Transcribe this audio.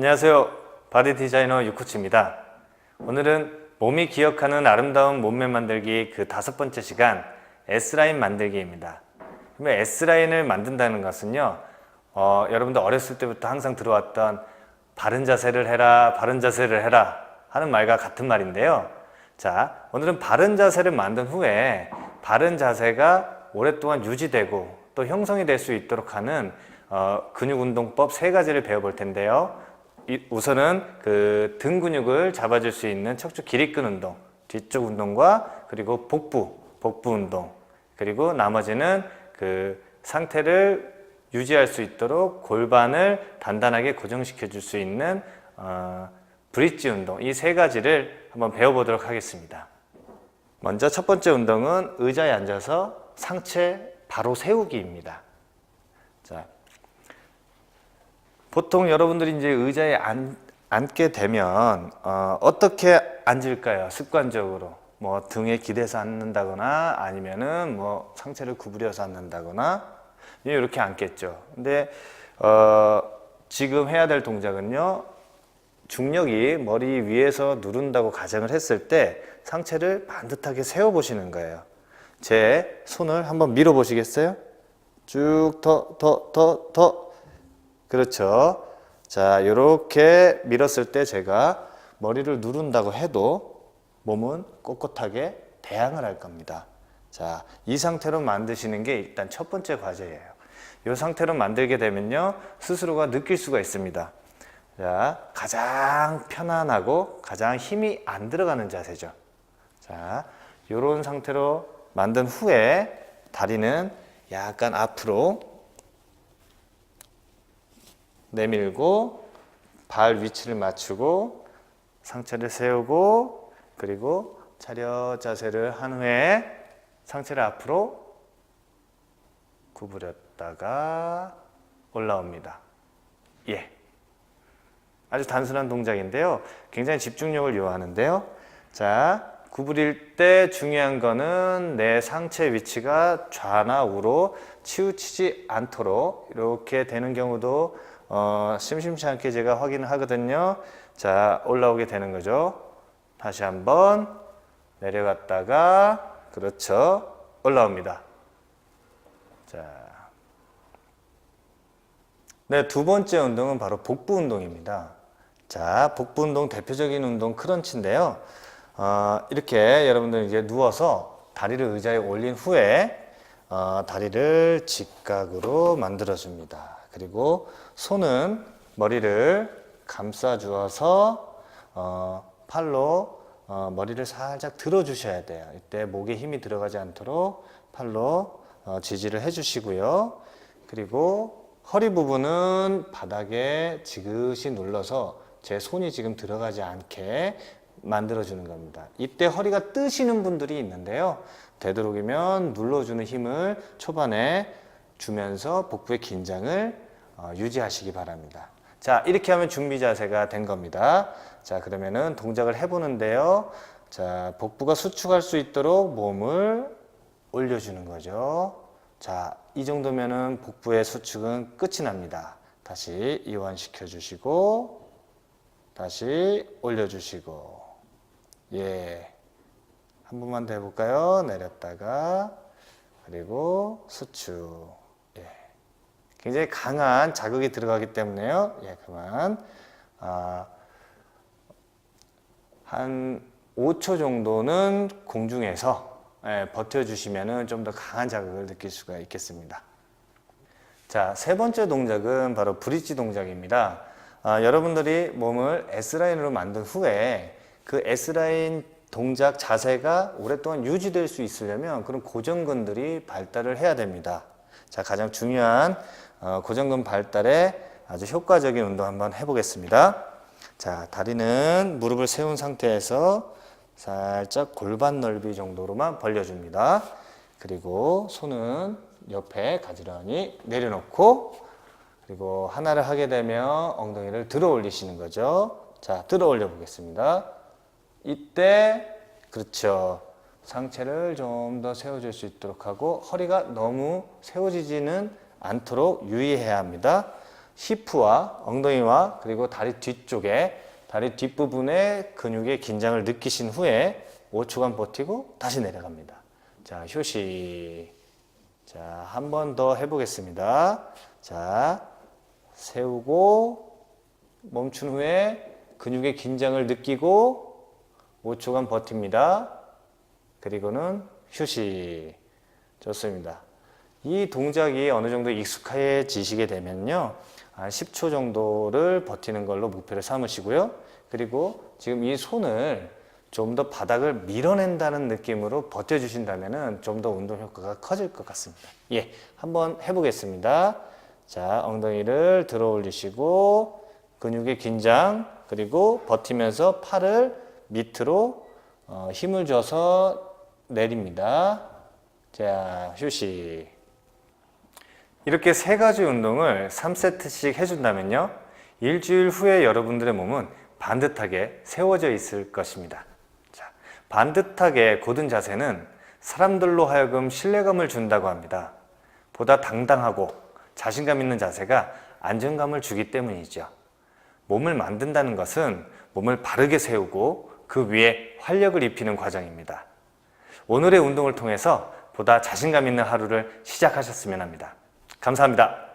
안녕하세요. 바디 디자이너 유코치입니다. 오늘은 몸이 기억하는 아름다운 몸매 만들기 그 다섯 번째 시간 S라인 만들기입니다. S라인을 만든다는 것은요, 어, 여러분들 어렸을 때부터 항상 들어왔던 바른 자세를 해라, 바른 자세를 해라 하는 말과 같은 말인데요. 자, 오늘은 바른 자세를 만든 후에 바른 자세가 오랫동안 유지되고 또 형성이 될 수 있도록 하는 어, 근육 운동법 세 가지를 배워볼 텐데요. 이- 우선은 그 등 근육을 잡아줄 수 있는 척추 기립근 운동, 뒤쪽 운동과 그리고 복부, 복부 운동, 그리고 나머지는 그 상태를 유지할 수 있도록 골반을 단단하게 고정시켜 줄 수 있는 어, 브릿지 운동 이 세 가지를 한번 배워보도록 하겠습니다. 먼저 첫 번째 운동은 의자에 앉아서 상체 바로 세우기입니다. 자, 보통 여러분들이 이제 의자에 앉, 앉게 되면 어, 어떻게 앉을까요? 습관적으로 뭐 등에 기대서 앉는다거나 아니면은 뭐 상체를 구부려서 앉는다거나 이렇게 앉겠죠. 근데 어, 지금 해야 될 동작은요. 중력이 머리 위에서 누른다고 가정을 했을 때 상체를 반듯하게 세워 보시는 거예요. 제 손을 한번 밀어 보시겠어요? 쭉 더 더 더 더 그렇죠. 자, 이렇게 밀었을 때 제가 머리를 누른다고 해도 몸은 꼿꼿하게 대항을 할 겁니다. 자, 이 상태로 만드시는 게 일단 첫 번째 과제예요. 이 상태로 만들게 되면요, 스스로가 느낄 수가 있습니다. 자, 가장 편안하고 가장 힘이 안 들어가는 자세죠. 자, 이런 상태로 만든 후에 다리는 약간 앞으로 내밀고 발 위치를 맞추고 상체를 세우고 그리고 차렷 자세를 한 후에 상체를 앞으로 구부렸다가 올라옵니다. 예. 아주 단순한 동작인데요. 굉장히 집중력을 요하는데요. 자, 구부릴 때 중요한 거는 내 상체 위치가 좌나 우로 치우치지 않도록 이렇게 되는 경우도 어, 심심치 않게 제가 확인을 하거든요. 자, 올라오게 되는 거죠. 다시 한번 내려갔다가 그렇죠. 올라옵니다. 자. 네, 두 번째 운동은 바로 복부 운동입니다. 자, 복부 운동 대표적인 운동 크런치인데요. 어, 이렇게 여러분들 이제 누워서 다리를 의자에 올린 후에 어, 다리를 직각으로 만들어 줍니다. 그리고 손은 머리를 감싸 주어서 어, 팔로 어, 머리를 살짝 들어 주셔야 돼요. 이때 목에 힘이 들어가지 않도록 팔로 어, 지지를 해 주시고요. 그리고 허리 부분은 바닥에 지그시 눌러서 제 손이 지금 들어가지 않게 만들어 주는 겁니다. 이때 허리가 뜨시는 분들이 있는데요. 되도록이면 눌러주는 힘을 초반에 주면서 복부의 긴장을 어, 유지하시기 바랍니다. 자, 이렇게 하면 준비 자세가 된 겁니다. 자, 그러면은 동작을 해보는데요. 자, 복부가 수축할 수 있도록 몸을 올려주는 거죠. 자, 이 정도면은 복부의 수축은 끝이 납니다. 다시 이완시켜 주시고, 다시 올려주시고, 예. 한 번만 더 해볼까요? 내렸다가, 그리고 수축. 예. 굉장히 강한 자극이 들어가기 때문에요. 예, 그만. 아, 한 5초 정도는 공중에서 예, 버텨주시면 좀 더 강한 자극을 느낄 수가 있겠습니다. 자, 세 번째 동작은 바로 브릿지 동작입니다. 아, 여러분들이 몸을 S라인으로 만든 후에 그 S라인 동작 자세가 오랫동안 유지될 수 있으려면 그런 고정근들이 발달을 해야 됩니다. 자, 가장 중요한 어, 고정근 발달에 아주 효과적인 운동 한번 해보겠습니다. 자, 다리는 무릎을 세운 상태에서 살짝 골반 넓이 정도로만 벌려줍니다. 그리고 손은 옆에 가지런히 내려놓고 그리고 하나를 하게 되면 엉덩이를 들어 올리시는 거죠. 자, 들어 올려 보겠습니다. 이때 그렇죠. 상체를 좀 더 세워줄 수 있도록 하고 허리가 너무 세워지지는 않도록 유의해야 합니다. 히프와 엉덩이와 그리고 다리 뒤쪽에 다리 뒷부분의 근육의 긴장을 느끼신 후에 5초간 버티고 다시 내려갑니다. 자, 휴식. 자, 한 번 더 해보겠습니다. 자, 세우고 멈춘 후에 근육의 긴장을 느끼고 5초간 버팁니다. 그리고는 휴식. 좋습니다. 이 동작이 어느 정도 익숙해지시게 되면요. 한 10초 정도를 버티는 걸로 목표를 삼으시고요. 그리고 지금 이 손을 좀 더 바닥을 밀어낸다는 느낌으로 버텨주신다면 좀 더 운동 효과가 커질 것 같습니다. 예, 한번 해보겠습니다. 자, 엉덩이를 들어 올리시고 근육의 긴장 그리고 버티면서 팔을 밑으로 어, 힘을 줘서 내립니다. 자, 휴식. 이렇게 세 가지 운동을 3세트씩 해준다면요. 일주일 후에 여러분들의 몸은 반듯하게 세워져 있을 것입니다. 자, 반듯하게 곧은 자세는 사람들로 하여금 신뢰감을 준다고 합니다. 보다 당당하고 자신감 있는 자세가 안정감을 주기 때문이죠. 몸을 만든다는 것은 몸을 바르게 세우고 그 위에 활력을 입히는 과정입니다. 오늘의 운동을 통해서 보다 자신감 있는 하루를 시작하셨으면 합니다. 감사합니다.